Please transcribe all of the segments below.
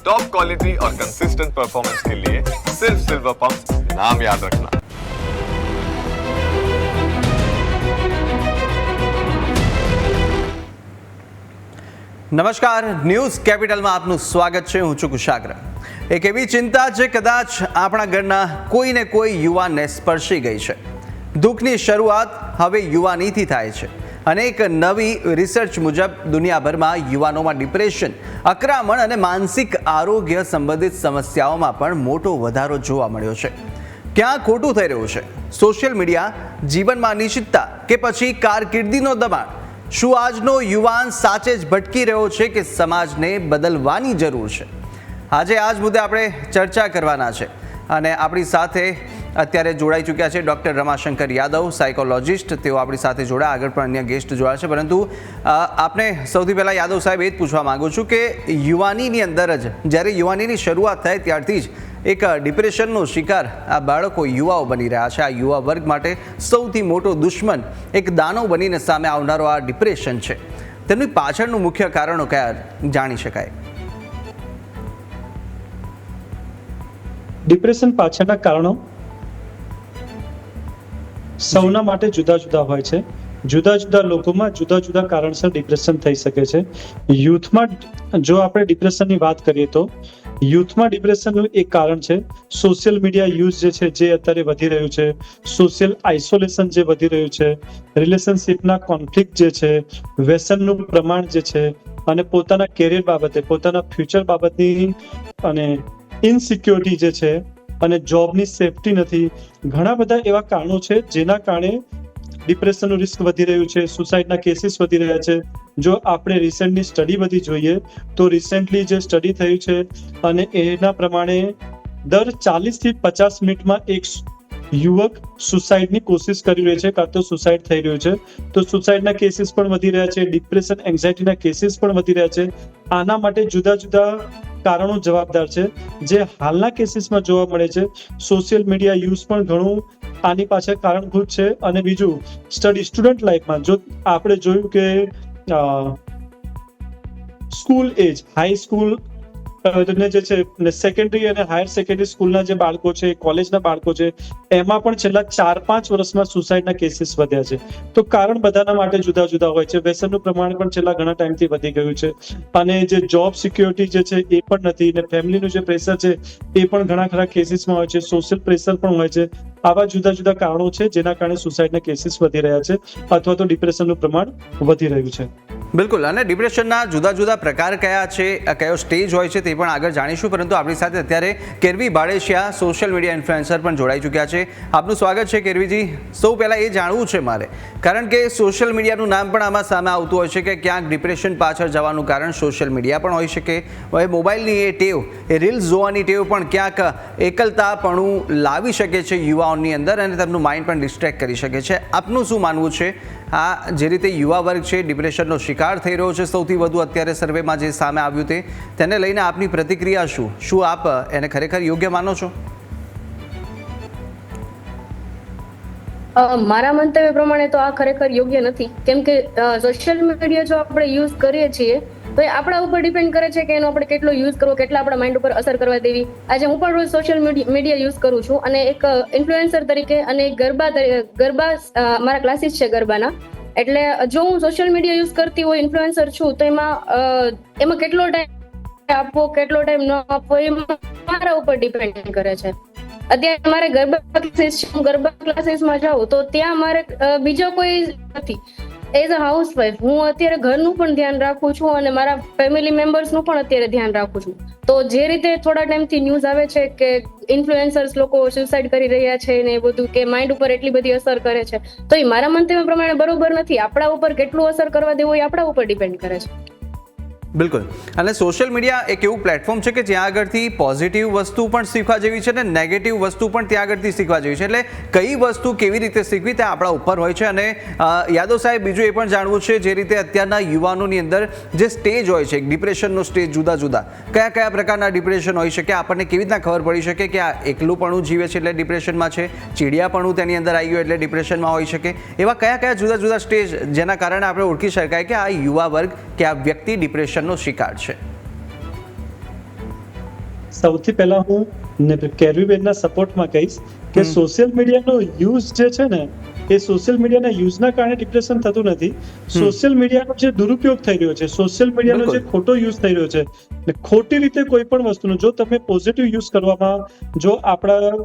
Top quality और consistent performance के लिए सिर्फ सिल्वर पंप नाम याद रखना નમસ્કાર ન્યૂઝ કેપિટલમાં આપનું સ્વાગત છે હું છું કુશાગ્ર એક એવી ચિંતા જે કદાચ આપણા ઘરના કોઈને કોઈ યુવાનને સ્પર્શી ગઈ છે દુઃખની શરૂઆત હવે યુવાનીથી થાય છે અને એક નવી રિસર્ચ મુજબ દુનિયાભરમાં યુવાનોમાં ડિપ્રેશન અકરામણ અને માનસિક આરોગ્ય સંબંધિત સમસ્યાઓમાં પણ મોટો વધારો જોવા મળ્યો છે. ક્યાં ખોટું થઈ રહ્યું છે? સોશિયલ મીડિયા જીવનમાં અનિશ્ચિતતા કે પછી કારકિર્દીનો દબાણ? શું આજનો યુવાન સાચે જ ભટકી રહ્યો છે કે સમાજને બદલવાની જરૂર છે? આજે આ જ મુદ્દે આપણે ચર્ચા કરવાના છે અને આપણી સાથે અત્યારે જોડાઈ ચૂક્યા છે ડૉક્ટર રમાશંકર યાદવ, સાયકોલોજિસ્ટ. તેઓ આપણી સાથે જોડાયા. આગળ પણ અન્ય ગેસ્ટ જોડાયા છે. પરંતુ આપણે સૌથી પહેલાં યાદવ સાહેબ એ જ પૂછવા માગું છું કે યુવાનીની અંદર જ, જ્યારે યુવાનીની શરૂઆત થાય ત્યારથી જ એક ડિપ્રેશનનો શિકાર આ બાળકો યુવાઓ બની રહ્યા છે. આ યુવા વર્ગ માટે સૌથી મોટો દુશ્મન એક દાનવ બનીને સામે આવનારો આ ડિપ્રેશન છે. તેમની પાછળનું મુખ્ય કારણો કયા જાણી શકાય? ડિપ્રેશન પાછળના કારણો સૌના માટે જુદા જુદા હોય છે. જુદા જુદા લોકોમાં જુદા જુદા કારણસર ડિપ્રેશન થઈ શકે છે. યુથમાં જો આપણે ડિપ્રેશનની વાત કરીએ તો, યુથમાં ડિપ્રેશનનું એક કારણ છે સોશિયલ મીડિયા યુઝ જે છે, જે અત્યારે વધી રહ્યું છે સોશિયલ આઇસોલેશન જે વધી રહ્યું છે રિલેશનશિપના કોન્ફ્લિક્ટ જે છે વ્યસનનું પ્રમાણ જે છે, અને પોતાના કેરિયર બાબતે, પોતાના ફ્યુચર બાબતની અને ઇનસિક્યોરિટી જે છે અને જોબની સેફટી નથી. ઘણા બધા એવા કારણો છે જેના કારણે ડિપ્રેશનનું રિસ્ક વધી રહ્યું છે, સુસાઇડના કેસીસ વધી રહ્યા છે. જો આપણે રિસેન્ટની સ્ટડી બધી જોઈએ, તો રિસેન્ટલી જે સ્ટડી થયું છે અને એના પ્રમાણે દર ચાલીસથી પચાસ મિનિટમાં એક યુવક સુસાઇડની કોશિશ કરી રહ્યો છે, કાં તો સુસાઇડ થઈ રહ્યું છે. તો સુસાઇડના કેસીસ પણ વધી રહ્યા છે, ડિપ્રેશન, એન્ઝાઇટીના કેસીસ પણ વધી રહ્યા છે. આના માટે જુદા જુદા કારણો જવાબદાર છે. જે હાલના કેસીસમાં જોવા મળે છે. સોશિયલ મીડિયા યુઝ પણ ઘણું આની પાછળ કારણભૂત છે. અને બીજું, સ્ટડી સ્ટુડન્ટ લાઈફમાં જો આપણે જોયું કે સ્કૂલ એજ, હાઈ સ્કૂલ ને જે છે સેકન્ડરી અને હાયર સેકન્ડરી સ્કૂલના જે બાળકો છે કોલેજના બાળકો છે, એમાં પણ છેલ્લા ચાર પાંચ વર્ષમાં સુસાઇડના કેસીસ વધ્યા છે. તો કારણ બધાના માટે જુદા જુદા હોય છે. વ્યસનનું પ્રમાણ પણ છેલ્લા ઘણા ટાઈમથી વધી ગયું છે. અને જે જોબ સિક્યોરિટી જે છે, એ પણ નથી. અને ફેમિલીનું જે પ્રેશર છે, એ પણ ઘણા ખરા કેસીસમાં હોય છે. સોશિયલ પ્રેશર પણ હોય છે. આવા જુદા જુદા કારણો છે, જેના કારણે સુસાઇડના કેસીસ વધી રહ્યા છે, અથવા તો ડિપ્રેશનનું પ્રમાણ વધી રહ્યું છે. બિલકુલ, અને ડિપ્રેશનના જુદા જુદા પ્રકાર કયા છે કયો સ્ટેજ હોય છે તે પણ આગળ જાણીશું, પરંતુ આપણી સાથે અત્યારે Keravi Baleshiya social media influencer પણ જોડાઈ ચૂક્યા છે. આપનું સ્વાગત છે કેરવીજી. સૌ પહેલાં એ જાણવું છે મારે, કારણ કે સોશિયલ મીડિયાનું નામ પણ આમાં સામે આવતું હોય છે કે ક્યાંક ડિપ્રેશન પાછળ જવાનું કારણ સોશિયલ મીડિયા પણ હોઈ શકે. હવે મોબાઈલની એ ટેવ, એ રીલ્સ જોવાની ટેવ પણ ક્યાંક એકલતાપણું લાવી શકે છે યુવાઓની અંદર અને તેમનું માઇન્ડ પણ ડિસ્ટ્રેક્ટ કરી શકે છે. આપનું શું માનવું છે? આ જે રીતે યુવા વર્ગ છે, ડિપ્રેશનનો શિકાર થઈ રહ્યો છે, સૌથી વધુ અત્યારે સર્વેમાં જે સામે આવ્યું તે, તેને લઈને આપની પ્રતિક્રિયા શું? શું આપ એને ખરેખર યોગ્ય માનો છો? મારા મંતવ્ય પ્રમાણે તો આ ખરેખર યોગ્ય નથી. કેમ કે સોશિયલ મીડિયા જો આપણે યુઝ કરીએ છીએ તો એ આપણા ઉપર ડિપેન્ડ કરે છે કે એનો આપણે કેટલો યુઝ કરવો, કેટલા આપણા માઇન્ડ ઉપર અસર કરવા દેવી. આજે હું પણ રોજ સોશિયલ મીડિયા યુઝ કરું છું અને એક ઇન્ફ્લુએન્સર તરીકે અને ગરબા ગરબા મારા ક્લાસીસ છે ગરબાના. એટલે જો હું સોશિયલ મીડિયા યુઝ કરતી હોય ઇન્ફ્લુએન્સર છું, તો એમાં એમાં કેટલો ટાઈમ આપવો, કેટલો ટાઈમ ન આપવો, એ મારા ઉપર ડિપેન્ડ કરે છે. અત્યારે મારે ગરબા ક્લાસીસ ગરબા ક્લાસીસમાં જાઉં તો ત્યાં મારે બીજો કોઈ નથી. એઝ અ હાઉસવાઈફ હું અત્યારે ઘરનું પણ ધ્યાન રાખું છું અને મારા ફેમિલી મેમ્બર્સનું પણ અત્યારે ધ્યાન રાખું છું. તો જે રીતે થોડા ટાઈમથી ન્યૂઝ આવે છે કે ઇન્ફ્લુએન્સર્સ લોકો સુસાઇડ કરી રહ્યા છે ને એ બધું કે માઇન્ડ ઉપર એટલી બધી અસર કરે છે, તો એ મારા મંતવ્ય પ્રમાણે બરોબર નથી. આપણા ઉપર કેટલું અસર કરવા દેવું એ આપણા ઉપર ડિપેન્ડ કરે છે. બિલકુલ. અને સોશિયલ મીડિયા એક એવું પ્લેટફોર્મ છે કે જ્યાં આગળથી પોઝિટિવ વસ્તુ પણ શીખવા જેવી છે અને નેગેટિવ વસ્તુ પણ ત્યાં આગળથી શીખવા જેવી છે. એટલે કઈ વસ્તુ કેવી રીતે શીખવી તે આપણા ઉપર હોય છે. અને યાદવ સાહેબ, બીજું એ પણ જાણવું છે જે રીતે અત્યારના યુવાનોની અંદર જે સ્ટેજ હોય છે ડિપ્રેશનનો સ્ટેજ જુદા જુદા, કયા કયા પ્રકારના ડિપ્રેશન હોઈ શકે આપણને કેવી રીતના ખબર પડી શકે કે આ એકલુંપણું જીવે છે એટલે ડિપ્રેશનમાં છે, ચીડિયાપણું તેની અંદર આવી ગયું એટલે ડિપ્રેશનમાં હોઈ શકે એવા કયા કયા જુદા જુદા સ્ટેજ જેના કારણે આપણે ઓળખી શકાય કે આ યુવા વર્ગ, કે આ વ્યક્તિ ડિપ્રેશનનો શિકાર છે. સૌથી પહેલા હું કેરવીબેનના સપોર્ટમાં કહીશ કે સોશિયલ મીડિયાનો યુઝ જે છે ને એ સોશિયલ મીડિયાના યુઝના કારણે ડિપ્રેશન થતું નથી. સોશિયલ મીડિયાનો જે દુરુપયોગ થઈ રહ્યો છે સોશિયલ મીડિયાનો જે ખોટો યુઝ થઈ રહ્યો છે ખોટી રીતે કોઈ પણ વસ્તુનો જો તમે પોઝિટિવ યુઝ કરવામાં જો આપણા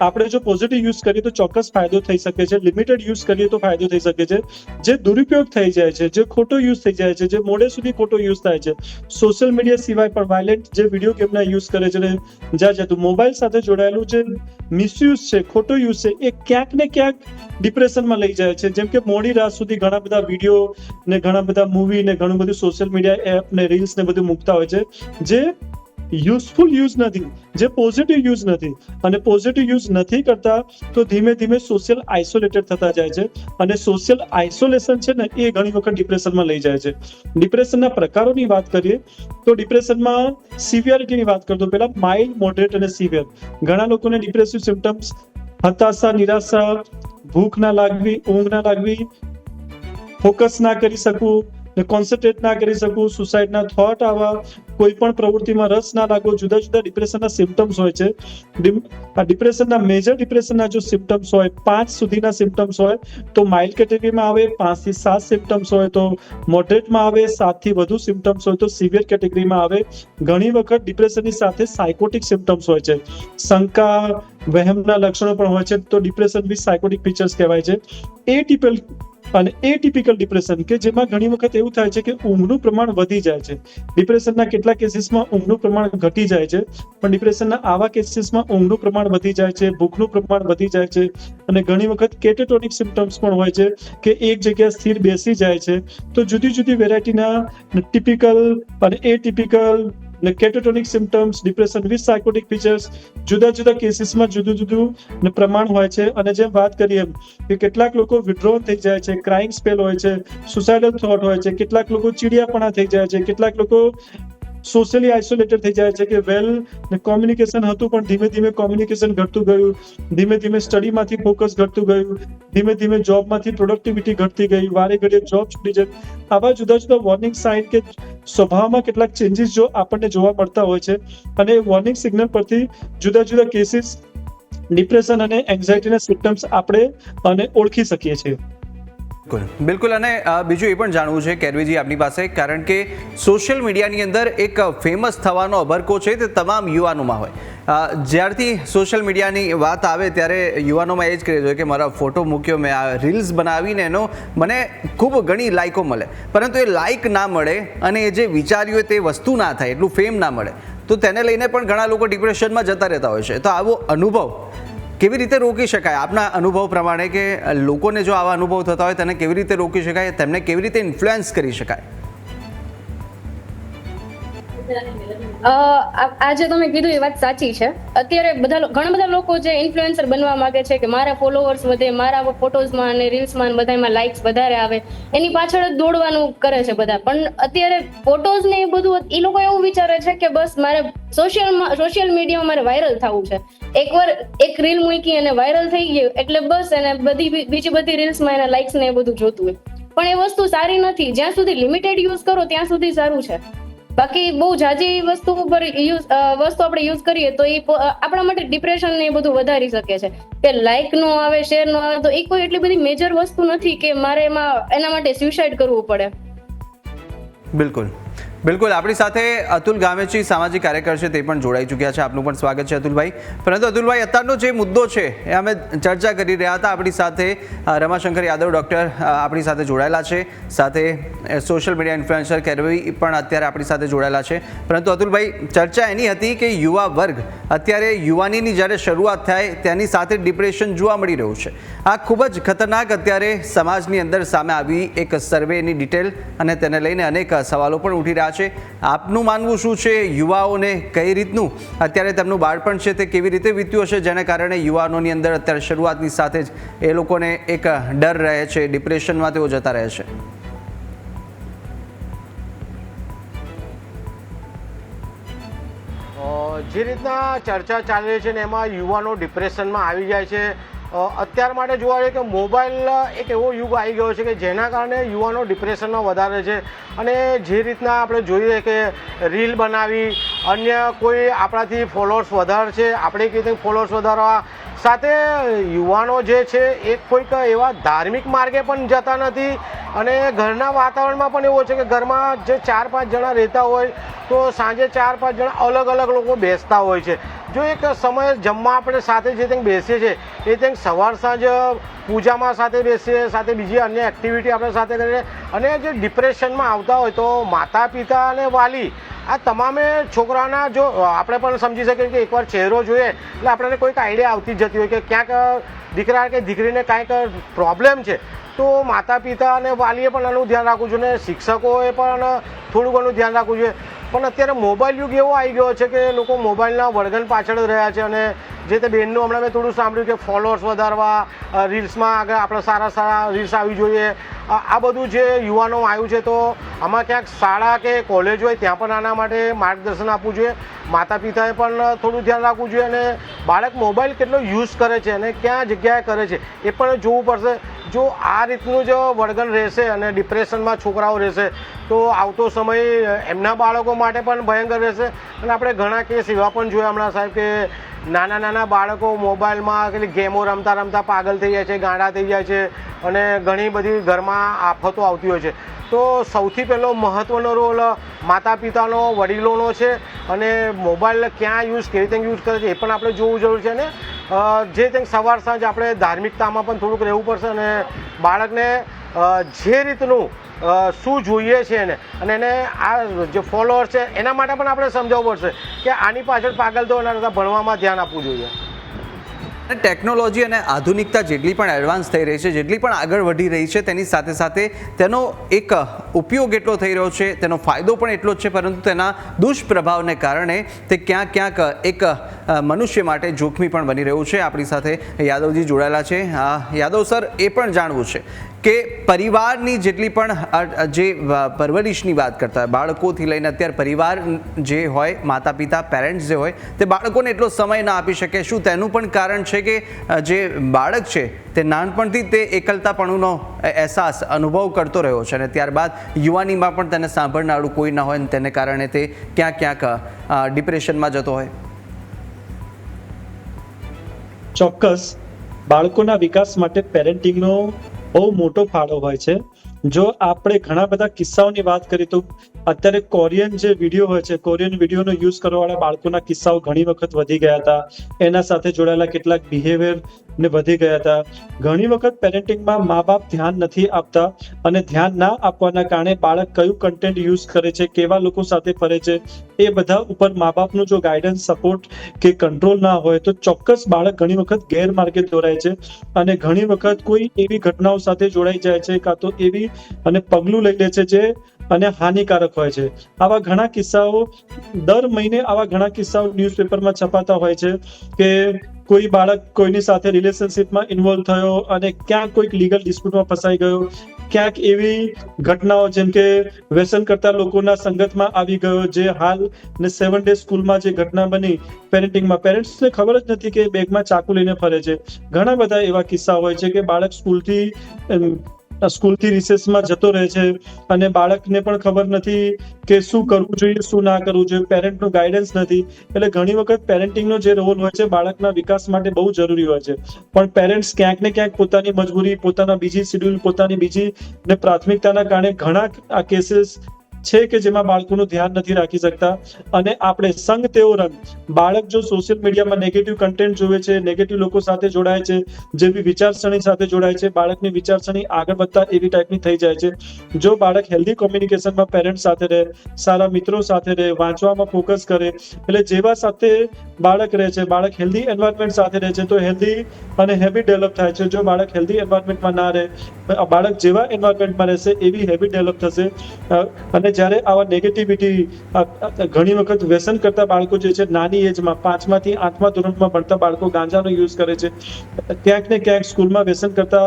આપણે જો પોઝિટિવ યુઝ કરીએ તો ચોક્કસ ફાયદો થઈ શકે છે. લિમિટેડ યુઝ કરીએ તો ફાયદો થઈ શકે છે. જે દુરુપયોગ થઈ જાય છે, જે ખોટો યુઝ થઈ જાય છે, જે મોડે સુધી ખોટો યુઝ થાય છે. સોશિયલ મીડિયા સિવાય પણ વાયલેન્ટ જે વીડિયો ગેમના યુઝ કરે છે જ્યાં જતું મોબાઈલ સાથે જોડાયેલું જે મિસયુઝ છે, ખોટો યુઝ છે, એ ક્યાંક ને ક્યાંક ડિપ્રેશનમાં લઈ જાય છે. જેમ કે મોડી રાત સુધી ઘણા બધા વીડિયો ને ઘણા બધા મૂવી ને ઘણું બધું સોશિયલ મીડિયા એપ ને રીલ્સ ને બધું મૂકતા હોય છે, જે યુઝફુલ યુઝ નથી. જે પોઝિટિવ યુઝ નથી અને પોઝિટિવ યુઝ નથી કરતા, તો ધીમે ધીમે સોશિયલ આઇસોલેટેડ થતા જાય છે. અને સોશિયલ આઇસોલેશન છે ને, એ ઘણી વખત ડિપ્રેશનમાં લઈ જાય છે. ડિપ્રેશનના પ્રકારોની વાત કરીએ, તો ડિપ્રેશનમાં સિવિયરિટીની વાત કરતો પહેલા માઇલ્ડ મોડરેટ અને સિવિયર ઘણા લોકોને ડિપ્રેસિવ સિમ્ટમ્સ હતાશા, નિરાશા, ભૂખ ના લાગવી, ઊંઘ ના લાગવી ફોકસ ના કરી શકવું કોન્સન્ટ્રેટ ના કરી શકું સુસાઇડના થોટ આવવા કોઈ પણ પ્રવૃત્તિમાં રસ ના લાગવો જુદા જુદા ડિપ્રેશનના સિમ્ટમ્સ હોય છે. આ ડિપ્રેશનના મેજર ડિપ્રેશનના જો સિમ્ટમ્સ હોય, પાંચ સુધીના સિમ્ટમ્સ હોય, તો માઇલ્ડ કેટેગરીમાં આવે, પાંચથી સાત સિમ્ટમ્સ હોય, તો મોડરેટમાં આવે, સાતથી વધુ સિમ્ટમ્સ હોય, તો સિવિયર કેટેગરીમાં આવે. ઘણી વખત ડિપ્રેશનની સાથે સાયકોટિક સિમ્ટમ્સ હોય છે. શંકા, વહેમના લક્ષણો પણ હોય છે, તો ડિપ્રેશન બી સાયકોટિક ફીચર્સ કહેવાય છે. એ ટિપલ અને એ ટિપિકલ ડિપ્રેશન કે જેમાં ઘણી વખત એવું થાય છે કે ઊંઘનું પ્રમાણ વધી જાય છે. ડિપ્રેશનના કેટલાક કેસીસમાં ઊંઘનું પ્રમાણ ઘટી જાય છે, પણ ડિપ્રેશનના આવા કેસીસમાં ઊંઘનું પ્રમાણ વધી જાય છે, ભૂખનું પ્રમાણ વધી જાય છે, અને ઘણી વખત કેટેટોનિક સિમ્ટમ્સ પણ હોય છે, કે એક જગ્યા સ્થિર બેસી જાય છે. તો જુદી જુદી વેરાયટીના ટિપિકલ અને એ ટિપિકલ ને catatonic symptoms depression with psychotic features જુદા જુદા કેસીસમાં જુદું જુદું પ્રમાણ હોય છે. અને જેમ વાત કરીએ કે કેટલાક લોકો વિડ્રોન થઈ જાય છે ક્રાઇમ સ્પેલ હોય છે સુસાઇડલ થોટ હોય છે, કેટલાક લોકો ચીડિયાપણા થઈ જાય છે, કેટલાક લોકો સોશિયલી આઇસોલેટેડ થઈ જાય છે કે વેલ કોમ્યુનિકેશન હતું પણ ધીમે ધીમે કોમ્યુનિકેશન ઘટતું ગયું. ધીમે ધીમે સ્ટડીમાંથી ફોકસ ઘટતું ગયું. ધીમે ધીમે જોબમાંથી પ્રોડક્ટિવિટી ઘટતી ગઈ. વારે ઘડીએ જોબ છૂટી જાય. આવા જુદા જુદા વોર્નિંગ સાઇન કે સ્વભાવમાં કેટલાક ચેન્જીસ જો આપણને જોવા મળતા હોય છે, અને વોર્નિંગ સિગ્નલ પરથી જુદા જુદા કેસીસ ડિપ્રેશન અને એન્ઝાઇટીના સિમ્ટમ્સ આપણે અને ઓળખી શકીએ છીએ. બિલકુલ. બિલકુલ, અને બીજું એ પણ જાણવું છે કેરવીજી આપની પાસે, કારણ કે સોશિયલ મીડિયાની અંદર એક ફેમસ થવાનો અભરકો છે તે તમામ યુવાનોમાં હોય. જ્યારથી સોશિયલ મીડિયાની વાત આવે ત્યારે યુવાનોમાં એ જ ક્રેઝ હોય કે મારા ફોટો મૂક્યો, મેં આ રીલ્સ બનાવીને એનો મને ખૂબ ઘણી લાઇકો મળે. પરંતુ એ લાઇક ના મળે અને એ જે વિચાર્યું હોય તે વસ્તુ ના થાય, એટલું ફેમ ના મળે. તો તેને લઈને પણ ઘણા લોકો ડિપ્રેશનમાં જતા રહેતા હોય છે. તો આવો અનુભવ કેવી રીતે રોકી શકાય? આપના અનુભવ પ્રમાણે કે લોકોને જો આવા અનુભવ થતા હોય, તેને કેવી રીતે રોકી શકાય? તેમને કેવી રીતે ઇન્ફ્લુઅન્સ કરી શકાય? આજે તમે કીધું એ વાત સાચી છે. અત્યારે બધા ઘણા બધા લોકો જે ઇન્ફ્લુએન્સર બનવા માંગે છે કે મારા ફોલોઅર્સ વધે, મારા ફોટોઝમાં અને રીલ્સમાં બધામાં લાઇક્સ વધારે આવે, એની પાછળ જ દોડવાનું કરે છે બધા. પણ અત્યારે ફોટોઝ ને એ બધું એ લોકો એવું વિચારે છે કે બસ મારે સોશિયલ સોશિયલ મીડિયામાં મારે વાયરલ થવું છે. એકવાર એક રીલ મૂકી અને વાયરલ થઈ ગયું, એટલે બસ એને બધી બીજી બધી રીલ્સમાં એના લાઇક્સ ને એ બધું જોતું હોય. પણ એ વસ્તુ સારી નથી. જ્યાં સુધી લિમિટેડ યુઝ કરો, ત્યાં સુધી સારું છે. બાકી બહુ જાજી વસ્તુ ઉપર યુઝ વસ્તુ આપણે યુઝ કરીએ તો એ આપણા માટે ડિપ્રેશન ને એ બધું વધારી શકે છે. કે લાઇક નો આવે શેર નો આવે, તો એ કોઈ એટલી બધી મેજર વસ્તુ નથી કે મારે એમાં, એના માટે સ્યુસાઇડ કરવું પડે. બિલકુલ. બિલકુલ, આપણી સાથે અતુલ ગામેચી, સામાજિક કાર્યકર છે, તે પણ જોડાઈ ચૂક્યા છે. આપનું પણ સ્વાગત છે, અતુલભાઈ. પરંતુ અતુલભાઈ, અત્યારનો જે મુદ્દો છે, એ અમે ચર્ચા કરી રહ્યા હતા. આપણી સાથે રમાશંકર યાદવ ડૉક્ટર આપણી સાથે જોડાયેલા છે. સાથે સોશિયલ મીડિયા ઇન્ફ્લુએન્સર કેરવી પણ અત્યારે આપણી સાથે જોડાયેલા છે. પરંતુ અતુલભાઈ, ચર્ચા એની હતી કે યુવા વર્ગ, અત્યારે યુવાનીની જ્યારે શરૂઆત થાય, તેની સાથે ડિપ્રેશન જોવા મળી રહ્યું છે. આ ખૂબ જ ખતરનાક અત્યારે સમાજની અંદર સામે આવી એક સર્વેની ડિટેલ અને તેને લઈને અનેક સવાલો પણ ઉઠી રહ્યા છે. આપનું માનવું શું છે? યુવાઓને કઈ રીતનું? અત્યારે તેમનું બાળપણ છે તે કેવી રીતે વીત્યું હશે? જેને કારણે યુવાનોની અંદર અત્યારે શરૂઆતની સાથે જ એ લોકોને એક ડર રહે છે, ડિપ્રેશનમાં તેઓ જતા રહે છે. જે રીતના ચર્ચા ચાલી રહી છે ને એમાં યુવાનો ડિપ્રેશનમાં આવી જાય છે. અત્યાર માટે જોવા જઈએ કે મોબાઈલ એક એવો યુગ આવી ગયો છે કે જેના કારણે યુવાનો ડિપ્રેશનમાં વધારે છે. અને જે રીતના આપણે જોઈએ કે રીલ બનાવી, અન્ય કોઈ આપણાથી ફોલોઅર્સ વધારે છે, આપણે કઈ રીતે ફોલોઅર્સ વધારવા સાથે યુવાનો જે છે, એ કોઈક એવા ધાર્મિક માર્ગે પણ જતા નથી અને ઘરના વાતાવરણમાં પણ એવું છે કે ઘરમાં જે ચાર પાંચ જણા રહેતા હોય, તો સાંજે ચાર પાંચ જણા અલગ અલગ લોકો બેસતા હોય છે. જો એક સમય જમવા આપણે સાથે જે ત્યાં બેસીએ છીએ, એ ત્યાં સવાર સાંજ પૂજામાં સાથે બેસીએ, સાથે બીજી અન્ય એક્ટિવિટી આપણે સાથે કરીએ અને જે ડિપ્રેશનમાં આવતા હોય તો માતા પિતા અને વાલી આ તમામે છોકરાના જો આપણે પણ સમજી શકીએ કે એકવાર ચહેરો જોઈએ, એટલે આપણને કોઈક આઈડિયા આવતી જતી હોય કે ક્યાંક દીકરા કે દીકરીને કાંઈક પ્રોબ્લેમ છે. તો માતા પિતા અને વાલીએ પણ આનું ધ્યાન રાખવું જોઈએ અને શિક્ષકોએ પણ થોડું ઘણું ધ્યાન રાખવું જોઈએ. પણ અત્યારે મોબાઈલ યુગ એવો આવી ગયો છે કે લોકો મોબાઈલના વળગણ પાછળ રહ્યા છે અને જે તે બેનનું હમણાં મેં થોડું સાંભળ્યું કે ફોલોઅર્સ વધારવા રીલ્સમાં આગળ આપણે સારા સારા રીલ્સ આવી જોઈએ. આ બધું જે યુવાનોમાં આવ્યું છે તો આમાં ક્યાંક શાળા કે કોલેજ હોય ત્યાં પણ આના માટે માર્ગદર્શન આપવું જોઈએ. માતા પિતાએ પણ થોડું ધ્યાન રાખવું જોઈએ અને બાળક મોબાઈલ કેટલો યુઝ કરે છે અને ક્યાં જગ્યાએ કરે છે એ પણ જોવું પડશે. જો આ રીતનું જો વળગણ રહેશે અને ડિપ્રેશનમાં છોકરાઓ રહેશે, તો આવતો સમય એમના બાળકો માટે પણ ભયંકર રહેશે. અને આપણે ઘણા કેસ એવા પણ જોયા હમણાં સાહેબ કે નાના નાના બાળકો મોબાઈલમાં કેટલી ગેમો રમતા રમતા પાગલ થઈ જાય છે, ગાંડા થઈ જાય છે અને ઘણી બધી ઘરમાં આફતો આવતી હોય છે. તો સૌથી પહેલો મહત્ત્વનો રોલ માતા પિતાનો વડીલોનો છે અને મોબાઈલ ક્યાં યુઝ, કેવી રીતે યુઝ કરે છે એ પણ આપણે જોવું જરૂર છે ને જે તે સવાર સાંજ આપણે ધાર્મિકતામાં પણ થોડુંક રહેવું પડશે અને બાળકને જે રીતનું શું જોઈએ છે એને? અને એને આ જે ફોલોઅર છે, એના માટે પણ આપણે સમજાવવું પડશે કે આની પાછળ પાગલ તો એના કરતાં ભણવામાં ધ્યાન આપવું જોઈએ. ટેકનોલોજી અને આધુનિકતા જેટલી પણ એડવાન્સ થઈ રહી છે, જેટલી પણ આગળ વધી રહી છે, તેની સાથે સાથે તેનો એક ઉપયોગ એટલો થઈ રહ્યો છે, તેનો ફાયદો પણ એટલો જ છે, પરંતુ તેના દુષ્પ્રભાવને કારણે તે ક્યાંક ક્યાંક એક મનુષ્ય માટે જોખમી પણ બની રહ્યું છે. આપણી સાથે યાદવજી જોડાયેલા છે. યાદવ સર, એ પણ જાણવું છે. કે પરિવારની જેટલી પણ જે પરવરિશની વાત કરતા હોય, બાળકોથી લઈને અત્યારે પરિવાર જે હોય માતા પિતા પેરેન્ટ્સ જે હોય, તે બાળકોને એટલો સમય ના આપી શકે. શું તેનું પણ કારણ છે કે જે બાળક છે, તે નાનપણથી તે એકલતાપણુનો અહેસાસ અનુભવ કરતો રહ્યો છે અને ત્યારબાદ યુવાનીમાં પણ તેને સાંભળનારું કોઈ ના હોય અને તેને કારણે તે ક્યાંક ક્યાંક ડિપ્રેશનમાં જતો હોય. ચોક્કસ. બાળકોના વિકાસ માટે પેરેન્ટિંગનો બહુ મોટો ફાળો હોય છે. જો આપણે ઘણા બધા કિસ્સાઓની વાત કરીએ તો અત્યારે કોરિયન જે વીડિયો હોય છે, કોરિયન વિડીયોનો યુઝ કરવાવાળા બાળકોના કિસ્સાઓ ઘણી વખત વધી ગયા હતા. એના સાથે જોડાયેલા કેટલાક બિહેવિયર ને વધી ગયા હતા. ઘણી વખત પેરેન્ટિંગમાં મા બાપ ધ્યાન નથી આપતા અને ધ્યાન ના આપવાના કારણે બાળક કયું કન્ટેન્ટ યુઝ કરે છે, કેવા લોકો સાથે ફરે છે, એ બધા ઉપર મા બાપનું જો ગાઈડન્સ સપોર્ટ કે કંટ્રોલ ના હોય તો ચોક્કસ બાળક ઘણી વખત ગેરમાર્ગે દોરાય છે અને ઘણી વખત કોઈ એવી ઘટનાઓ સાથે જોડાઈ જાય છે કાં તો એવી અને પગલું લઈ લે છે જે અને હાનિકારક હોય છે. આવા ઘણા કિસ્સાઓ દર મહિને આવા ઘણા કિસ્સાઓ ન્યૂઝપેપરમાં છપાતા હોય છે કે કોઈ બાળક કોઈની સાથે રિલેશનશિપમાં ઇન્વોલ્વ થયો અને ક્યાંક કોઈક લીગલ ડિસ્પ્યુટમાં ફસાઈ ગયો, ક્યાંક એવી ઘટનાઓ જેમ કે વ્યસન કરતા લોકોના સંગતમાં આવી ગયો, જે હાલ ને સેવન ડે સ્કૂલમાં જે ઘટના બની પેરેન્ટિંગમાં પેરેન્ટ્સને ખબર જ નથી કે બેગમાં ચાકુ લઈને ફરે છે. ઘણા બધા એવા કિસ્સા હોય છે કે બાળક સ્કૂલથી સ્કૂલથી રિસેસમાં જતો રહે છે અને બાળકને પણ ખબર નથી કે શું કરવું જોઈએ, શું ના કરવું જોઈએ. પેરેન્ટનું ગાઈડન્સ નથી. એટલે ઘણી વખત પેરેન્ટિંગનો જે રોલ હોય છે, બાળકના વિકાસ માટે બહુ જરૂરી હોય છે. પણ પેરેન્ટ્સ ક્યાંક ને ક્યાંક પોતાની મજબૂરી, પોતાના બીજી શેડ્યુલ પોતાની બીજી ને પ્રાથમિકતાના કારણે ઘણા આ કેસીસ છે કે જેમાં બાળકોનું ધ્યાન નથી રાખી શકતા? અને આપણે સંગ તેઓ રંગ. બાળક જો સોશિયલ મીડિયામાં નેગેટિવ કન્ટેન્ટ જોવે છે નેગેટિવ લોકો સાથે જોડાય છે જેવી વિચારસરણી સાથે જોડાય છે, બાળકની વિચારસરણી આગળ વધતા એવી ટાઈપની થઈ જાય છે. જો બાળક હેલ્ધી કોમ્યુનિકેશનમાં પેરેન્ટ્સ સાથે રહે, સારા મિત્રો સાથે રહે, વાંચવામાં ફોકસ કરે, એટલે જેવા સાથે બાળક રહે છે, બાળક હેલ્ધી એન્વાયરમેન્ટ સાથે રહે છે, તો હેલ્ધી અને હેબિટ ડેવલપ થાય છે. જો બાળક હેલ્ધી એન્વાયરમેન્ટમાં ના રહે, બાળક જેવા એન્વાયરમેન્ટમાં રહેશે, એવી હેબિટ ડેવલપ થશે. અને અને જ્યારે આવા નેગેટિવિટી ઘણી વખત વ્યસન કરતા બાળકો જે છે, નાની એજમાં, પાંચમાંથી આઠમા ધોરણમાં ભણતા બાળકો ગાંજાનો યુઝ કરે છે. ક્યાંક ને ક્યાંક સ્કૂલમાં વ્યસન કરતા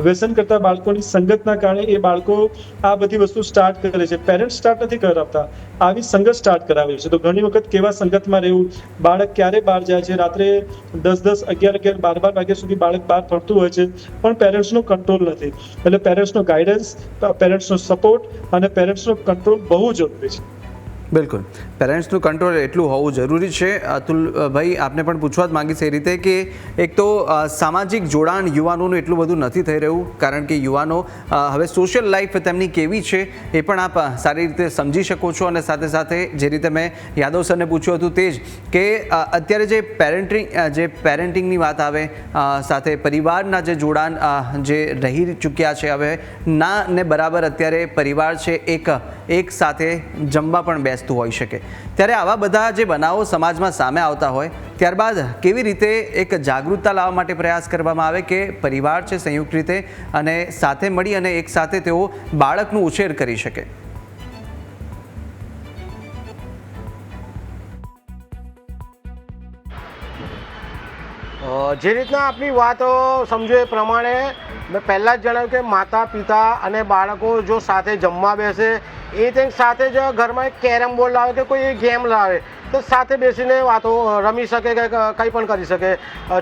વ્યસન કરતા બાળકોની સંગતના કારણે એ બાળકો આ બધી વસ્તુ સ્ટાર્ટ કરે છે. પેરેન્ટ્સ સ્ટાર્ટ નથી કરાવતા. આવી સંગત સ્ટાર્ટ કરાવે છે. તો ઘણી વખત કેવા સંગતમાં રહેવું? બાળક ક્યારે બહાર જાય છે? રાત્રે દસ દસ, અગિયાર અગિયાર, બાર બાર વાગ્યા સુધી બાળક બહાર ફરતું હોય છે, પણ પેરેન્ટ્સનો કંટ્રોલ નથી. એટલે પેરેન્ટ્સનો ગાઈડન્સ પેરેન્ટ્સનો સપોર્ટ અને પેરેન્ટ્સનો કંટ્રોલ બહુ જરૂરી છે. બિલકુલ. પેરેન્ટ્સનું કંટ્રોલ એટલું હોવું જરૂરી છે. અતુલ ભાઈ, આપને પણ પૂછવા જ માંગીશ એ રીતે કે એક તો સામાજિક જોડાણ યુવાનોનું એટલું બધું નથી થઈ રહ્યું, કારણ કે યુવાનો હવે સોશિયલ લાઈફ તેમની કેવી છે એ પણ આપ સારી રીતે સમજી શકો છો અને સાથે સાથે જે રીતે મેં યાદવ સરને પૂછ્યું હતું તે જ કે અત્યારે જે પેરેન્ટિંગ જે પેરેન્ટિંગની વાત આવે સાથે પરિવારના જે જોડાણ જે રહી ચૂક્યા છે હવે, ના ને બરાબર અત્યારે પરિવાર છે એક એક સાથે જમવા પણ બેસતું હોઈ શકે. ત્યારે આવા બધા જે બનાવો સમાજમાં સામે આવતા હોય, ત્યારબાદ કેવી રીતે એક જાગૃતતા લાવવા માટે પ્રયાસ કરવામાં આવે કે પરિવાર છે સંયુક્ત રીતે અને સાથે મળી અને એક સાથે તેઓ બાળકનું ઉછેર કરી શકે? જે રીતના આપની વાતો સમજો એ પ્રમાણે મેં પહેલાં જ જણાવ્યું કે માતા, પિતા અને બાળકો જો સાથે જમવા બેસે, એ તે સાથે જ ઘરમાં એક કેરમ બોર્ડ લાવે કે કોઈ ગેમ લાવે, તો સાથે બેસીને વાતો રમી શકે કે કંઈ પણ કરી શકે.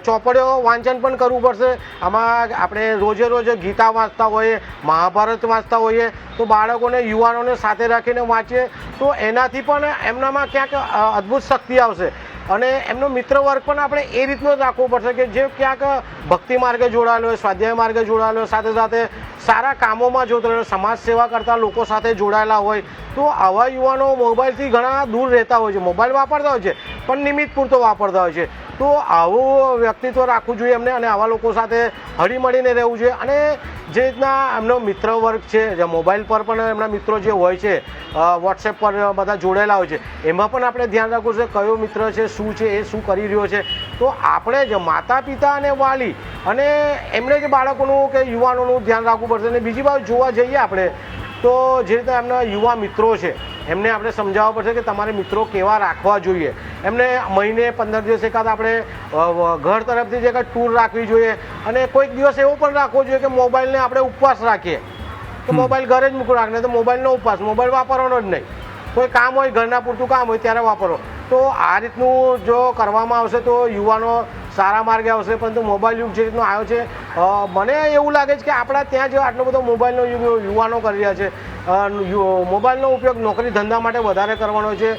ચોપડીઓ વાંચન પણ કરવું પડશે. આમાં આપણે રોજે રોજ ગીતા વાંચતા હોઈએ, મહાભારત વાંચતા હોઈએ, તો બાળકોને, યુવાનોને સાથે રાખીને વાંચીએ, તો એનાથી પણ એમનામાં ક્યાંક અદ્ભુત શક્તિ આવશે. અને એમનો મિત્ર વર્ગ પણ આપણે એ રીતનો જ રાખવો પડશે કે જે ક્યાંક ભક્તિ માર્ગે જોડાયેલો હોય, સ્વાધ્યાય માર્ગે જોડાયેલો હોય, સાથે સાથે સારા કામોમાં જો સમાજ સેવા કરતા લોકો સાથે જોડાયેલા હોય, તો આવા યુવાનો મોબાઈલથી ઘણા દૂર રહેતા હોય છે. મોબાઈલ વાપરતા હોય છે, પણ નિમિત્ત પૂરતો વાપરતા હોય છે. તો આવું વ્યક્તિત્વ રાખવું જોઈએ એમને અને આવા લોકો સાથે હળીમળીને રહેવું જોઈએ. અને જે રીતના એમનો મિત્ર વર્ગ છે, જે મોબાઈલ પર પણ એમના મિત્રો જે હોય છે વોટ્સએપ પર બધા જોડાયેલા હોય છે, એમાં પણ આપણે ધ્યાન રાખવું છે કયો મિત્ર છે, શું છે, એ શું કરી રહ્યો છે. તો આપણે જ માતા પિતા અને વાલી અને એમણે જ બાળકોનું કે યુવાનોનું ધ્યાન રાખવું પડશે અને બીજી બાજુ જોવા જઈએ આપણે તો જે રીતે એમના યુવા મિત્રો છે એમને આપણે સમજાવવા પડશે કે તમારે મિત્રો કેવા રાખવા જોઈએ. એમને મહિને પંદર દિવસ એકાદ આપણે ઘર તરફથી જે કાંઈ ટૂર રાખવી જોઈએ અને કોઈક દિવસ એવો પણ રાખવો જોઈએ કે મોબાઈલને આપણે ઉપવાસ રાખીએ. તો મોબાઈલ ઘરે જ મૂકવું રાખને તો મોબાઈલનો ઉપવાસ મોબાઈલ વાપરવાનો જ નહીં. કોઈ કામ હોય ઘરના પૂરતું કામ હોય ત્યારે વાપરો. તો આ રીતનું જો કરવામાં આવશે તો યુવાનો સારા માર્ગે આવશે, પરંતુ મોબાઈલ યુગ જે રીતનો આવ્યો છે મને એવું લાગે છે કે આપણા ત્યાં જે આટલો બધો મોબાઈલનો યુગ, યુવાનો કરી રહ્યા છે. મોબાઈલનો ઉપયોગ નોકરી ધંધા માટે વધારે કરવાનો છે.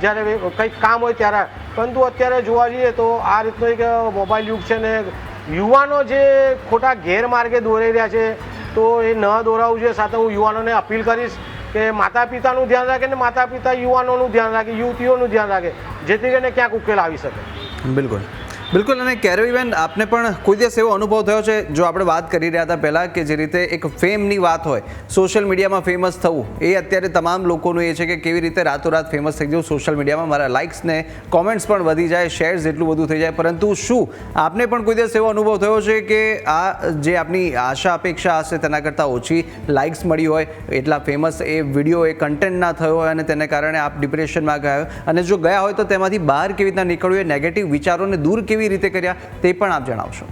જ્યારે કંઈક કામ હોય ત્યારે. પરંતુ અત્યારે જોવા જઈએ તો આ રીતનો એક મોબાઈલ યુગ છે ને યુવાનો જે ખોટા ગેરમાર્ગે દોરાઈ રહ્યા છે, તો એ ન દોરાવવું જોઈએ. સાથે હું યુવાનોને અપીલ કરીશ કે માતા પિતાનું ધ્યાન રાખે ને માતા પિતા યુવાનોનું ધ્યાન રાખે, યુવતીઓનું ધ્યાન રાખે, જેથી કરીને ક્યાંક ઉકેલ આવી શકે. બિલકુલ. બિલકુલ, અને કેરવીબેન, આપને પણ કોઈ દિવસ એવો અનુભવ થયો છે, જો આપણે વાત કરી રહ્યા હતા પહેલાં કે જે રીતે એક ફેમની વાત હોય, સોશિયલ મીડિયામાં ફેમસ થવું, એ અત્યારે તમામ લોકોનું એ છે કે કેવી રીતે રાતોરાત ફેમસ થઈ જવું સોશિયલ મીડિયામાં. મારા લાઇક્સ ને કોમેન્ટ્સ પણ વધી જાય શેર્સ એટલું બધું થઈ જાય. પરંતુ શું, આપને પણ કોઈ દિવસ એવો અનુભવ થયો છે કે આ જે આપની આશા, અપેક્ષા હશે તેના કરતાં ઓછી લાઇક્સ મળી હોય, એટલા ફેમસ એ વીડિયો એ કન્ટેન્ટ ના થયો હોય અને તેને કારણે આપ ડિપ્રેશનમાં ગયા અને જો ગયા હોય તો તેમાંથી બહાર કેવી રીતના નીકળવું એ નેગેટિવ વિચારોને દૂર કેવી રીતે કર્યા તે પણ આપ જણાવશો.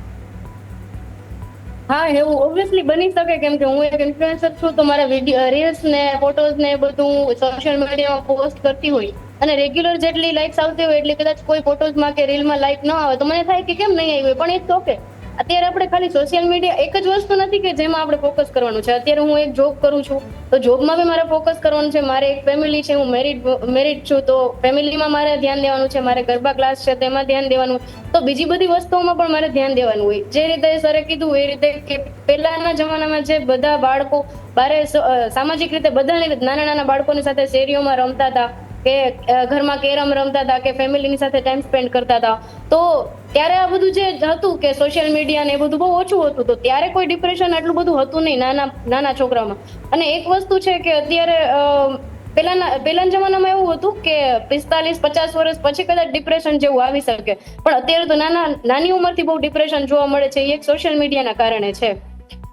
હા, એવું ઓબ્વિયસલી બની શકે કેમ કે હું એક ઇન્ફ્લુએન્સર છું તો મારા વીડિયો રીલ્સ ને ફોટોઝ ને બધું સોશિયલ મીડિયામાં પોસ્ટ કરતી હોય. અને રેગ્યુલર જેટલી લાઇક્સ આવતી હોય એટલી કદાચ કોઈ ફોટોઝમાં કે રીલમાં લાઇક ન આવે તો મને થાય કે કેમ નહીં આવી પણ ઇટ્સ ઓકે અત્યારે આપણે ખાલી સોશિયલ મીડિયા એક જ વસ્તુ નથી કે જેમાં આપણે ફોકસ કરવાનું છે. અત્યારે હું એક જોબ કરું છું, તો જોબમાં બી મારે ફોકસ કરવાનું છે. મારે એક ફેમિલી છે, હું મેરિડ મેરિડ છું, તો ફેમિલીમાં મારે ધ્યાન દેવાનું છે. મારે ગરબા ક્લાસ છે, તેમાં ધ્યાન દેવાનું. તો બીજી બધી વસ્તુઓમાં પણ મારે ધ્યાન દેવાનું હોય. જે રીતે સરે કીધું, એ રીતે કે પહેલાના જમાનામાં જે બધા બાળકો બારે સામાજિક રીતે બધા નાના નાના બાળકોની સાથે શેરીઓમાં રમતા હતા, કે ઘરમાં કેરમ રમતા હતા, કે ફેમિલીની સાથે ટાઈમ સ્પેન્ડ કરતા હતા. તો ત્યારે આ બધું જે હતું કે સોશિયલ મીડિયા ને એ બધું બહુ ઓછું હતું, તો ત્યારે કોઈ ડિપ્રેશન આટલું બધું હતું નહીં નાના નાના છોકરામાં. અને એક વસ્તુ છે કે અત્યારે પહેલાના પહેલાના જમાનામાં એવું હતું કે પિસ્તાલીસ, પચાસ વર્ષ પછી કદાચ ડિપ્રેશન જેવું આવી શકે. પણ અત્યારે તો નાના, નાની ઉંમરથી બહુ ડિપ્રેશન જોવા મળે છે, એ એક સોશિયલ મીડિયાના કારણે છે.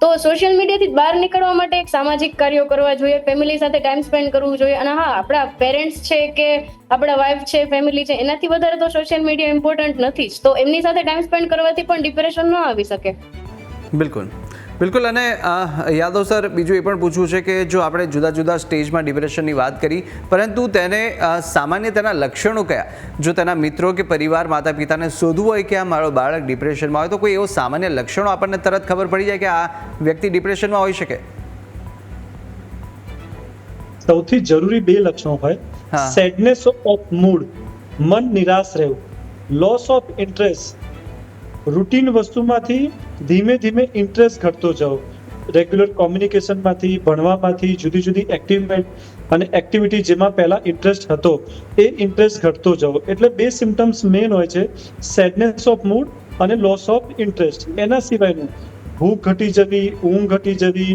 તો સોશિયલ મીડિયાથી બહાર નીકળવા માટે એક સામાજિક કાર્યો કરવા જોઈએ ફેમિલી સાથે ટાઈમ સ્પેન્ડ કરવું જોઈએ. અને હા, આપણા પેરેન્ટ્સ છે કે આપણા વાઇફ છે ફેમિલી છે, એનાથી વધારે તો સોશિયલ મીડિયા ઇમ્પોર્ટન્ટ નથી જ. તો એમની સાથે ટાઈમ સ્પેન્ડ કરવાથી પણ ડિપ્રેશન ન આવી શકે. બિલકુલ. બિલકુલ અને યાદવ સર બીજું એ પણ પૂછવું છે કે જો આપણે જુદા જુદા સ્ટેજમાં ડિપ્રેશનની વાત કરી પરંતુ તેને સામાન્ય તેના લક્ષણો કયા? જો તેના મિત્રો કે પરિવાર માતા પિતાને શોધવું હોય કે આ મારો બાળક ડિપ્રેશનમાં હોય તો કોઈ એવો સામાન્ય લક્ષણો આપણને તરત ખબર પડી જાય કે આ વ્યક્તિ ડિપ્રેશનમાં હોઈ શકે? સૌથી જરૂરી બે લક્ષણો હોય. સેડનેસ ઓફ મૂડ મન નિરાશ રહેવું લોસ ઓફ ઇન્ટરેસ્ટ રૂટીન વસ્તુમાંથી ધીમે ધીમે ઇન્ટરેસ્ટ ઘટતો જાઓ. રેગ્યુલર કોમ્યુનિકેશનમાંથી ભણવામાંથી, જુદી જુદી એક્ટિવમેન્ટ અને એક્ટિવિટી જેમાં પહેલાં ઇન્ટરેસ્ટ હતો, એ ઇન્ટરેસ્ટ ઘટતો જવો એટલે બે સિમ્ટમ્સ મેઇન હોય છે સેડનેસ ઓફ મૂડ અને લોસ ઓફ ઇન્ટરેસ્ટ એના સિવાયનું ભૂખ ઘટી જવી, ઊંઘ ઘટી જવી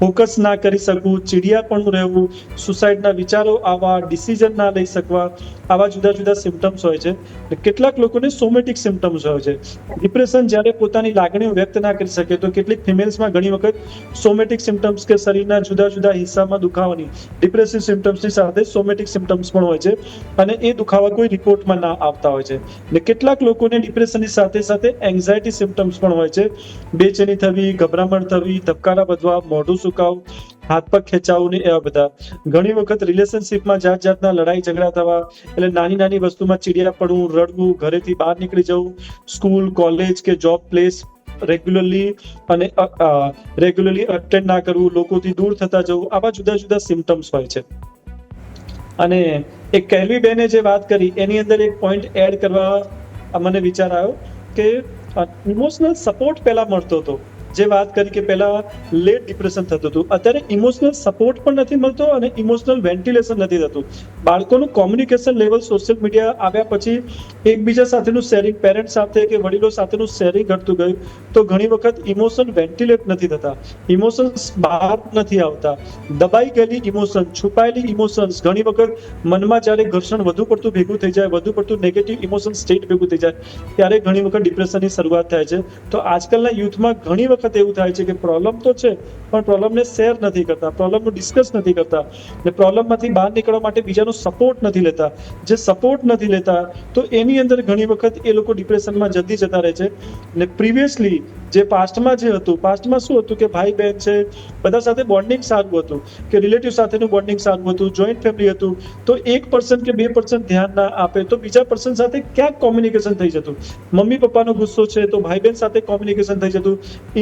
ફોકસ ના કરી શકવું ચીડિયાપણું રહેવું, સુસાઇડના વિચારો આવા ડિસિઝન ના લઈ શકવા, આવા જુદા જુદા સિમ્ટમ્સ હોય છે. કેટલાક લોકોને સોમેટિક સિમ્ટમ્સ હોય છે. ડિપ્રેશન જ્યારે પોતાની લાગણીઓ વ્યક્ત ના કરી શકે, તો કેટલીક ફિમેલ્સમાં ઘણી વખત સોમેટિક સિમ્ટમ્સ કે શરીરના જુદા જુદા હિસ્સામાં દુખાવાની ડિપ્રેસિવ સિમ્ટમ્સની સાથે સોમેટિક સિમ્ટમ્સ પણ હોય છે. અને એ દુખાવા કોઈ રિપોર્ટમાં ના આવતા હોય છે. ને કેટલાક લોકોને ડિપ્રેશનની સાથે સાથે એન્ઝાયટી સિમ્ટમ્સ પણ હોય છે. બેચેની થવી, ગભરામણ થવી, ધબકારા વધવા, મોઢું સુકાવું હાથ પગ ખેંચાવું ને એવા બધા. ઘણી વખત રિલેશનશિપમાં જાત જાતના લડાઈ ઝઘડા થવા, એટલે નાની નાની વસ્તુમાં ચીડિયા પડવું, રડવું, ઘરેથી બહાર નીકળી જવું સ્કૂલ કોલેજ કે જોબ પ્લેસ રેગ્યુલરલી અને રેગ્યુલરલી અટેન્ડ ના કરવું, લોકોથી દૂર થતા જવું, આવા જુદા જુદા સિમ્ટમ્સ હોય છે. અને એક કહેલવી બેને જે વાત કરી, એની અંદર એક પોઈન્ટ એડ કરવા મને વિચાર આવ્યો કે ઇમોશનલ સપોર્ટ પહેલા મળતો હતો. જે વાત કરી કે પહેલા લેટ ડિપ્રેશન થતું હતું. અત્યારે ઇમોશનલ સપોર્ટ પણ નથી મળતો અને ઇમોશનલ વેન્ટિલેશન નથી થતું. બાળકોનું કોમ્યુનિકેશન લેવલ સોશિયલ મીડિયા આવ્યા પછી એકબીજા સાથેનું શેરિંગ પેરેન્ટ સાથે કે વડીલો સાથેનું શેરિંગ ઘટતું ગયું, તો ઘણી વખત ઇમોશન વેન્ટિલેટ નથી થતા. ઇમોશન્સ બહાર નથી આવતા. દબાઈ ગયેલી ઇમોશન છુપાયેલી ઇમોશન્સ ઘણી વખત મનમાં જ્યારે ઘર્ષણ વધુ પડતું ભેગું થઈ જાય, વધુ પડતું નેગેટિવ ઇમોશન સ્ટેટ ભેગું થઈ જાય, ત્યારે ઘણી વખત ડિપ્રેશનની શરૂઆત થાય છે. તો આજકાલના યુથમાં ઘણી વખત એવું થાય છે કે પ્રોબ્લેમ તો છે, પણ પ્રોબ્લેમને શેર નથી કરતા પ્રોબ્લેમનું ડિસ્કસ નથી કરતા ને પ્રોબ્લેમમાંથી બહાર નીકળવા માટે બીજાનો સપોર્ટ નથી લેતા. જે સપોર્ટ નથી લેતા, તો એની અંદર ઘણી વખત એ લોકો ડિપ્રેશનમાં જલ્દી જતા રહે છે. ને પ્રિવિયસલી જે પાસ્ટમાં જે હતું પાસ્ટમાં શું હતું કે ભાઈ બહેન છે, બધા સાથે બોન્ડિંગ સારું હતું, કે રિલેટિવ સાથેનું બોન્ડિંગ સારું હતું જોઈન્ટ ફેમિલી હતું, તો એક પર્સન કે બે પર્સન ધ્યાન ના આપે, તો બીજા પર્સન સાથે ક્યાંક કોમ્યુનિકેશન થઈ જતું. મમ્મી પપ્પાનો ગુસ્સો છે, તો ભાઈ બહેન સાથે કોમ્યુનિકેશન થઈ જતું.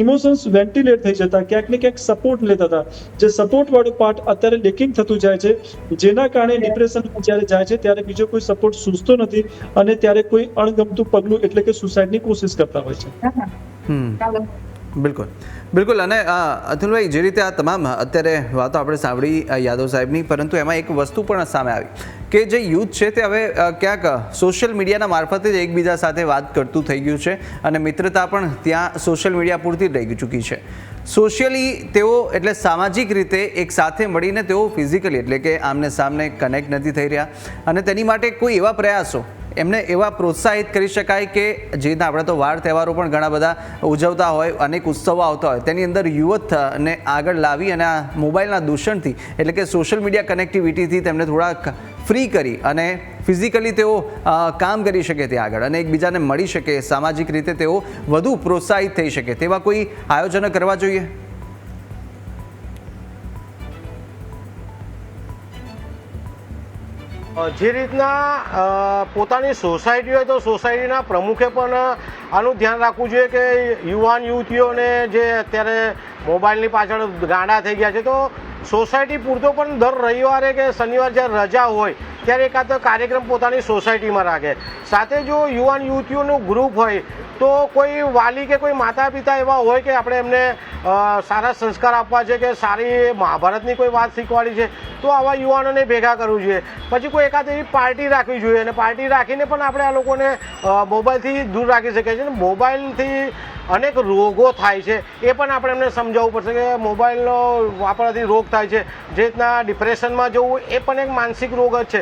ઇમોશન્સ વેન્ટિલેટ થઈ જતા ક્યાંક ને ક્યાંક સપોર્ટ લેતા હતા. જે સપોર્ટ વાળું પાર્ટ અત્યારે લેકિંગ થતું જાય છે જેના કારણે ડિપ્રેશન જ્યારે જાય છે ત્યારે બીજો કોઈ સપોર્ટ સૂઝતો નથી અને ત્યારે કોઈ અણગમતું પગલું એટલે કે સુસાઇડની કોશિશ કરતા હોય છે. હમ. બિલકુલ. બિલકુલ, અને અતુલભાઈ, જે રીતે આ તમામ, અત્યારે વાતો આપણે સાંભળી યાદવ સાહેબની, પરંતુ એમાં એક વસ્તુ પણ સામે આવી કે જે યુથ છે તે હવે ક્યાંક સોશિયલ મીડિયાના મારફતે જ એકબીજા સાથે વાત કરતું થઈ ગયું છે અને મિત્રતા પણ ત્યાં સોશિયલ મીડિયા પૂરતી રહી ચૂકી છે. સોશિયલી તેઓ, એટલે સામાજિક રીતે એક સાથે મળીને તેઓ ફિઝિકલી એટલે કે આમને સામને કનેક્ટ નથી થઈ રહ્યા. અને તેની માટે કોઈ એવા પ્રયાસો એમને એવા પ્રોત્સાહિત કરી શકાય કે જે રીતના આપણે તો વાર તહેવારો પણ ઘણા બધા ઉજવતા હોય, અનેક ઉત્સવો આવતા હોય, તેની અંદર યુવતને આગળ લાવી અને આ મોબાઈલના દૂષણથી એટલે કે સોશિયલ મીડિયા કનેક્ટિવિટીથી તેમને થોડાક ફ્રી કરી અને ફિઝિકલી તેઓ કામ કરી શકે તે આગળ અને એકબીજાને મળી શકે, સામાજિક રીતે તેઓ વધુ પ્રોત્સાહિત થઈ શકે, તેવા કોઈ આયોજનો કરવા જોઈએ? જે રીતના પોતાની સોસાયટી હોય તો સોસાયટીના પ્રમુખે પણ આનું ધ્યાન રાખવું જોઈએ કે યુવાન યુવતીઓને જે અત્યારે મોબાઈલની પાછળ ગાંડા થઈ ગયા છે, તો સોસાયટી પૂરતો પણ દર રવિવારે કે શનિવાર જ્યારે રજા હોય ત્યારે એકાદ કાર્યક્રમ પોતાની સોસાયટીમાં રાખે. સાથે જો યુવાન યુવતીઓનું ગ્રુપ હોય, તો કોઈ વાલી કે કોઈ માતા પિતા એવા હોય કે આપણે એમને સારા સંસ્કાર આપવા છે કે સારી મહાભારતની કોઈ વાત શીખવાડી છે, તો આવા યુવાનોને ભેગા કરવું જોઈએ. પછી કોઈ એકાદ એવી પાર્ટી રાખવી જોઈએ અને પાર્ટી રાખીને પણ આપણે આ લોકોને મોબાઈલથી દૂર રાખી શકીએ છીએ. મોબાઈલથી અનેક રોગો થાય છે, એ પણ આપણે એમને સમજાવવું પડશે કે મોબાઈલનો વાપરવાથી રોગ થાય છે. જે રીતના ડિપ્રેશનમાં જવું, એ પણ એક માનસિક રોગ જ છે.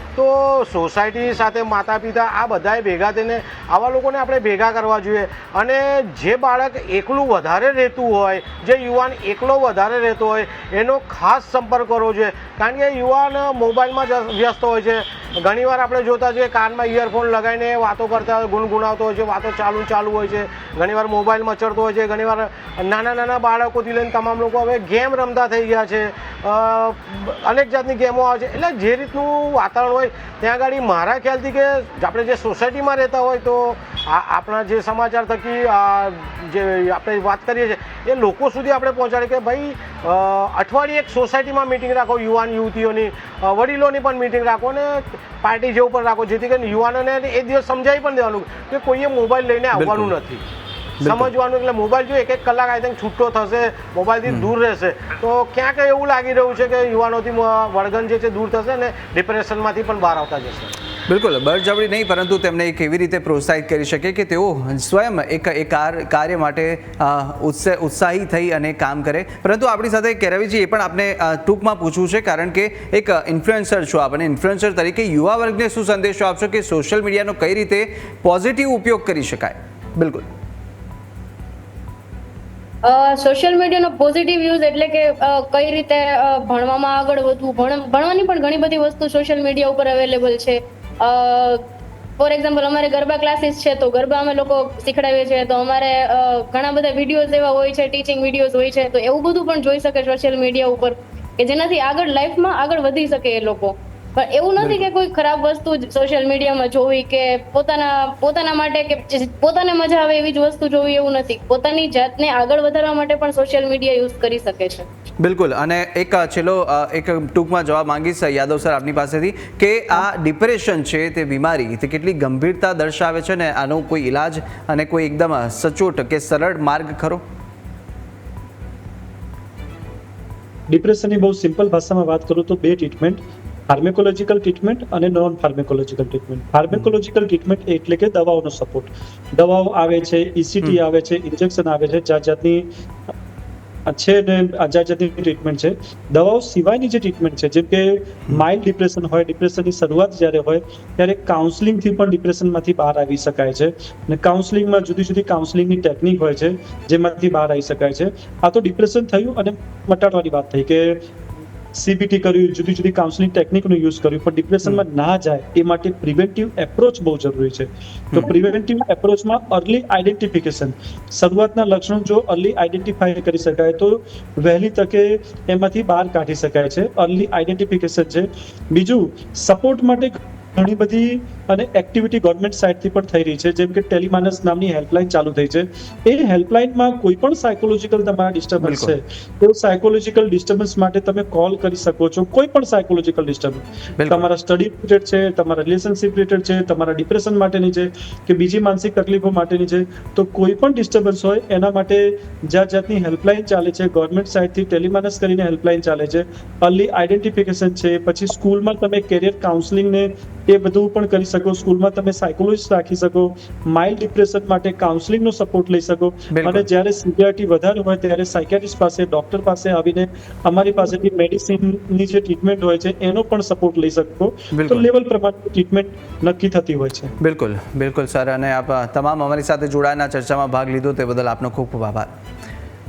તો સોસાયટી સાથે માતા પિતા આ બધાએ ભેગા થઈને આવા લોકોને આપણે ભેગા કરવા જોઈએ. અને જે બાળક એકલું વધારે રહેતું હોય, જે યુવાન એકલો વધારે રહેતો હોય, એનો ખાસ સંપર્ક કરવો જોઈએ. કારણ કે યુવાન મોબાઈલમાં વ્યસ્ત હોય છે. ઘણીવાર આપણે જોતા છીએ કાનમાં ઇયરફોન લગાવીને વાતો કરતા ગુનગુનાવતો હોય છે, વાતો ચાલુ ચાલુ હોય છે. ઘણીવાર મોબાઈલ મચડતો હોય છે. ઘણીવાર નાના નાના બાળકોથી લઈને તમામ લોકો હવે ગેમ રમતા થઈ ગયા છે. અનેક જાતની ગેમો આવે છે. એટલે જે રીતનું વાતાવરણ હોય ત્યાં આગળ મારા ખ્યાલથી કે આપણે જે સોસાયટીમાં રહેતા હોય તો આ આપણા જે સમાચાર થકી આ જે આપણે વાત કરીએ છીએ એ લોકો સુધી આપણે પહોંચાડે કે ભાઈ અઠવાડિયે એક સોસાયટીમાં મિટિંગ રાખો યુવાન યુવતીઓની વડીલોની પણ મિટિંગ રાખો ને પાર્ટી જેવું પણ રાખો જેથી કરીને યુવાનોને એ દિવસ સમજાવી પણ દેવાનું કે કોઈએ મોબાઈલ લઈને આવવાનું નથી. સમજવાનું એટલે મોબાઈલ જો એક એક કલાક આઈ થિંક છૂટો થશે મોબાઈલથી દૂર રહેશે. તો ક્યાંક એવું લાગી રહ્યું છે કે યુવાનોથી વળગણ જે છે દૂર થશે ને ડિપ્રેશનમાંથી પણ બહાર આવતા જશે. બિલકુલ બળજબરી નહીં પરંતુ તેમને કેવી રીતે પ્રોત્સાહિત કરી શકે કે તેઓ સ્વયં એક એક કાર્ય માટે ઉત્સાહી થઈ અને કામ કરે. પરંતુ આપણી સાથે કેરવીજી એ પણ આપણે ટૂંકમાં પૂછવું છે કારણ કે એક ઇન્ફ્લુએન્સર છો આપણે ઇન્ફ્લુએન્સર તરીકે યુવા વર્ગને શું સંદેશો આપશો કે સોશિયલ મીડિયાનો કઈ રીતે પોઝિટિવ ઉપયોગ કરી શકાય? બિલકુલ. સોશિયલ મીડિયાનો પોઝિટિવ યુઝ એટલે કે કઈ રીતે ભણવામાં આગળ વધવું? ભણ, ભણવાની પણ ઘણી બધી વસ્તુ સોશિયલ મીડિયા ઉપર અવેલેબલ છે. ફોર એક્ઝામ્પલ અમારે ગરબા ક્લાસીસ છે, તો ગરબા અમે લોકો શીખડાવીએ છીએ. તો અમારે ઘણા બધા વિડીયોઝ એવા હોય છે ટીચિંગ વિડીયોઝ હોય છે, તો એવું બધું પણ જોઈ શકે સોશિયલ મીડિયા ઉપર, કે જેનાથી આગળ લાઈફમાં આગળ વધી શકે એ લોકો. પણ એવું નથી કે કોઈ ખરાબ વસ્તુ સોશિયલ મીડિયામાં જોવી કે પોતાના પોતાના માટે કે પોતાને મજા આવે એવી જ વસ્તુ જોવી એવું નથી. પોતાની જાતને આગળ વધારવા માટે પણ સોશિયલ મીડિયા યુઝ કરી શકે છે. બિલકુલ. અને એક છેલ્લો એક ટૂંકમાં જવાબ માંગીશ યાદવ સર આપની પાસેથી કે આ ડિપ્રેશન છે તે બીમારી તે કેટલી ગંભીરતા દર્શાવે છે ને આનો કોઈ ઈલાજ અને કોઈ એકદમ સચોટ કે સરળ માર્ગ ખરો? ડિપ્રેશનની બહુ સિમ્પલ ભાષામાં વાત કરું તો બે ટ્રીટમેન્ટ ફાર્મેકોલોજીકલ ટ્રીટમેન્ટ અને non pharmacological treatment pharmacological treatment એટલે કે દવાઓનો સપોર્ટ દવાઓ આવે છે ઇસીટી આવે છે ઇન્જેક્શન આવે છે જાત જાતની છે ને જાત જાતની ટ્રીટમેન્ટ છે. દવાઓ સિવાયની જે ટ્રીટમેન્ટ છે જેમ કે માઇલ્ડ ડિપ્રેશન હોય ડિપ્રેશનની શરૂઆત જ્યારે હોય ત્યારે કાઉન્સલિંગથી પણ ડિપ્રેશનમાંથી બહાર આવી શકાય છે. અને કાઉન્સલિંગમાં જુદી જુદી કાઉન્સલિંગની ટેકનિક હોય છે જેમાંથી બહાર આવી શકાય છે. આ તો ડિપ્રેશન થયું અને મટાડવાની વાત થઈ કે સીબીટી કર્યું જુદી જુદી કાઉન્સલિંગ ટેકનિકનો યુઝ કર્યું પણ ડિપ્રેશનમાં ના જાય એ માટે પ્રિવેન્ટિવ એપ્રોચ બહુ જરૂરી છે. તો પ્રિવેન્ટિવ એપ્રોચમાં અર્લી આઈડેન્ટિફિકેશન શરૂઆતના લક્ષણો જો અર્લી આઈડેન્ટિફાઈ કરી શકાય તો વહેલી તકે એમાંથી બહાર કાઢી શકાય છે. અર્લી આઈડેન્ટિફિકેશન છે. બીજું સપોર્ટ માટે ઘણી બધી અને એક્ટિવિટી ગવર્મેન્ટ સાઇડથી પણ થઈ રહી છે. જેમ કે ટેલિમાનસ નામની હેલ્પલાઇન ચાલુ થઈ છે. એ હેલ્પલાઇનમાં કોઈ પણ સાયકોલોજીકલ તમારા ડિસ્ટર્બન્સ છે તો સાયકોલોજીકલ ડિસ્ટર્બન્સ માટે તમે કોલ કરી શકો છો. કોઈ પણ સાયકોલોજીકલ ડિસ્ટર્બન્સ તમારા સ્ટડી રિલેટેડ છે તમારા રિલેશનશિપ રિલેટેડ છે તમારા ડિપ્રેશન માટેની છે કે બીજી માનસિક તકલીફો માટેની છે તો કોઈ પણ ડિસ્ટર્બન્સ હોય એના માટે જાત જાતની હેલ્પલાઇન ચાલે છે. ગવર્મેન્ટ સાઇડથી ટેલિમાનસ કરીને હેલ્પલાઇન ચાલે છે. અર્લી આઈડેન્ટિફિકેશન છે પછી સ્કૂલમાં તમે કેરિયર કાઉન્સલિંગ એ બધું પણ કરી શકો સ્કૂલમાં તમે સાયકોલોજીસ્ટ રાખી શકો માઇલ્ડ ડિપ્રેશન માટે કાઉન્સેલિંગનો સપોર્ટ લઈ શકો. અને જ્યારે સિવિયરિટી વધારે હોય ત્યારે સાયકેટ્રિસ્ટ પાસે ડોક્ટર પાસે આવીને અમારી પાસેથી મેડિસિનની જે ટ્રીટમેન્ટ હોય છે એનો પણ સપોર્ટ લઈ શકો. તો. લેવલ પ્રમાણે ટ્રીટમેન્ટ નક્કી થતી હોય છે. બિલકુલ બિલકુલ સર. અને આપ તમામ અમારી સાથે જોડાયેલા ચર્ચામાં ભાગ લીધો તે બદલ આપનો ખૂબ ખૂબ આભાર.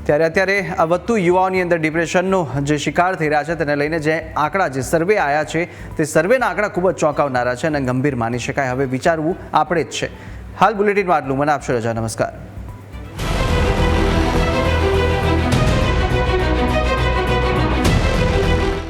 ત્યારે અત્યારે આ વધતું યુવાઓની અંદર ડિપ્રેશનનો જે શિકાર થઈ રહ્યા છે, તેને લઈને જે આંકડા, જે સર્વે આવ્યા છે, તે સર્વેના આંકડા ખૂબ જ ચોંકાવનારા છે અને ગંભીર માની શકાય. હવે વિચારવું આપણે જ છે. હાલ બુલેટિનમાં આટલું. મને આપશો રજા. નમસ્કાર.